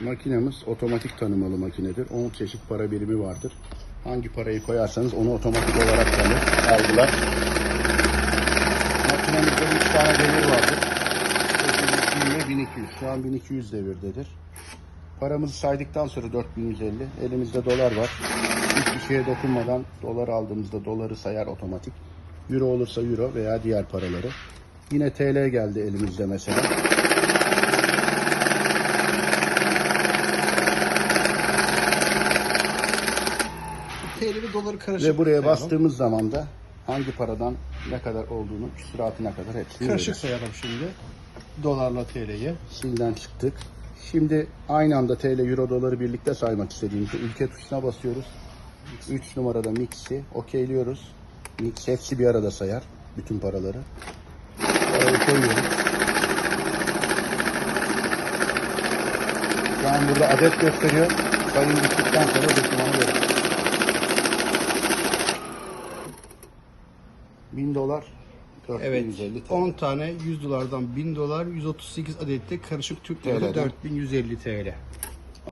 Makinemiz otomatik tanımalı makinedir. 10 çeşit para birimi vardır. Hangi parayı koyarsanız onu otomatik olarak tanır, algılar. Makinemizde 3 tane devir vardır. 820 ve 1200. Şu an 1200 devirdedir. Paramızı saydıktan sonra 4150. Elimizde dolar var. Hiçbir şeye dokunmadan dolar aldığımızda doları sayar otomatik. Euro olursa euro veya diğer paraları. Yine TL geldi elimizde mesela. TL ve doları karışık. Ve buraya bastığımız zaman da hangi paradan ne kadar olduğunu, küsuratına kadar hepsini Karışık görüyoruz. sayalım şimdi. Dolarla TL'yi. Silden çıktık. Şimdi aynı anda TL, Euro, doları birlikte saymak istediğimizde ülke tuşuna basıyoruz. 3 numarada mix'i okeyliyoruz. Mix hepsi bir arada sayar. Bütün paraları. Parayı koyuyoruz. Şu an burada adet gösteriyor. Sayım bittikten sonra dokümanı veriyoruz. 1000 dolar Evet. 4150 TL. 10 tane 100 dolardan 1000 dolar 138 adette karışık Türk lirası TL'den. 4150 TL.